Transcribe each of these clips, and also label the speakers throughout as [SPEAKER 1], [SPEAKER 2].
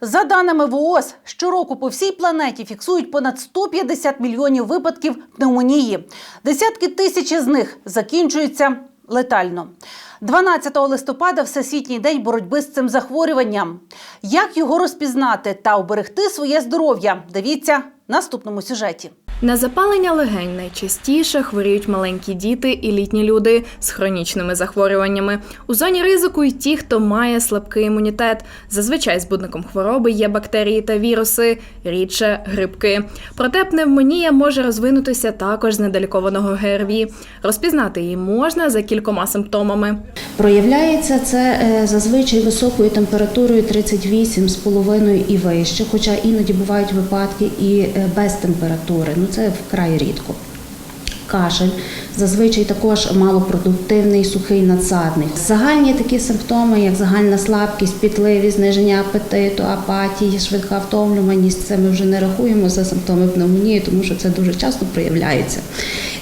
[SPEAKER 1] За даними ВООЗ, щороку по всій планеті фіксують понад 150 мільйонів випадків пневмонії. Десятки тисяч із них закінчуються летально. 12 листопада Всесвітній день боротьби з цим захворюванням. Як його розпізнати та оберегти своє здоров'я? Дивіться наступному сюжеті.
[SPEAKER 2] На запалення легень найчастіше хворіють маленькі діти і літні люди з хронічними захворюваннями. У зоні ризику й ті, хто має слабкий імунітет. Зазвичай збудником хвороби є бактерії та віруси, рідше грибки. Проте пневмонія може розвинутися також з недолікованого ГРВІ. Розпізнати її можна за кількома симптомами.
[SPEAKER 3] Проявляється це е, зазвичай високою температурою 38,5 і вище, хоча іноді бувають випадки і е, без температури. Це вкрай рідко. Кашель зазвичай також малопродуктивний, сухий надсадний. Загальні такі симптоми, як загальна слабкість, пітливість, зниження апетиту, апатія, швидка втомлюваність. Це ми вже не рахуємо за симптоми пневмонії, тому що це дуже часто проявляється.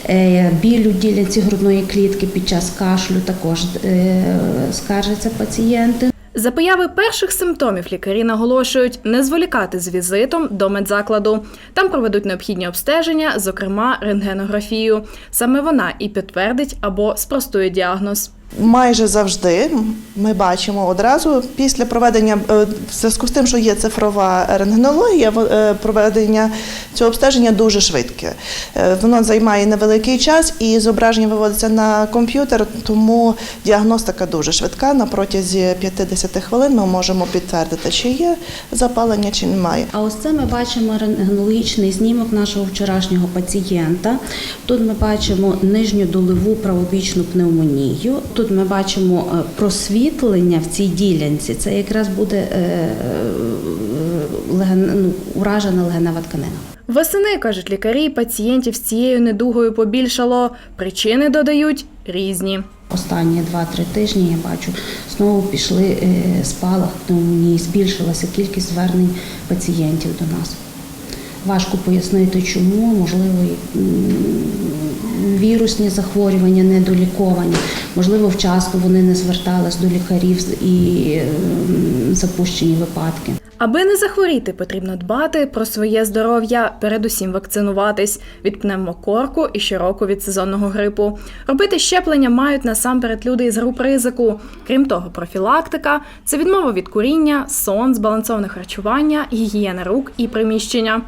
[SPEAKER 3] Е, Біль у ділянці грудної клітки під час кашлю також е, скаржаться пацієнти.
[SPEAKER 2] За появи перших симптомів лікарі наголошують не зволікати з візитом до медзакладу. Там проведуть необхідні обстеження, зокрема рентгенографію. Саме вона і підтвердить або спростує діагноз.
[SPEAKER 4] Майже завжди ми бачимо одразу після проведення е, в зв'язку з тим, що є цифрова рентгенологія, е, проведення цього обстеження дуже швидке. Е, Воно займає невеликий час і зображення виводиться на комп'ютер, тому діагностика дуже швидка. На протязі 50 хвилин ми можемо підтвердити, чи є запалення, чи немає.
[SPEAKER 3] А ось це ми бачимо рентгенологічний знімок нашого вчорашнього пацієнта. Тут ми бачимо нижню долеву правобічну пневмонію. Тут ми бачимо е, просвітлення в цій ділянці. Це якраз буде е, е, ну, уражена легенева тканина.
[SPEAKER 2] Восени, кажуть лікарі, пацієнтів з цією недугою побільшало. Причини додають різні.
[SPEAKER 3] Останні 2-3 тижні я бачу, знову пішли спалах пневмонії, збільшилася кількість звернень пацієнтів до нас. Важко пояснити, чому, можливо, вірусні захворювання недоліковані, можливо, вчасно вони не звертались до лікарів і запущені випадки.
[SPEAKER 2] Аби не захворіти, потрібно дбати про своє здоров'я, передусім вакцинуватись від пневмокорку і щороку від сезонного грипу. Робити щеплення мають насамперед люди із груп ризику. Крім того, профілактика це відмова від куріння, сон, збалансоване харчування, гігієна рук і приміщення.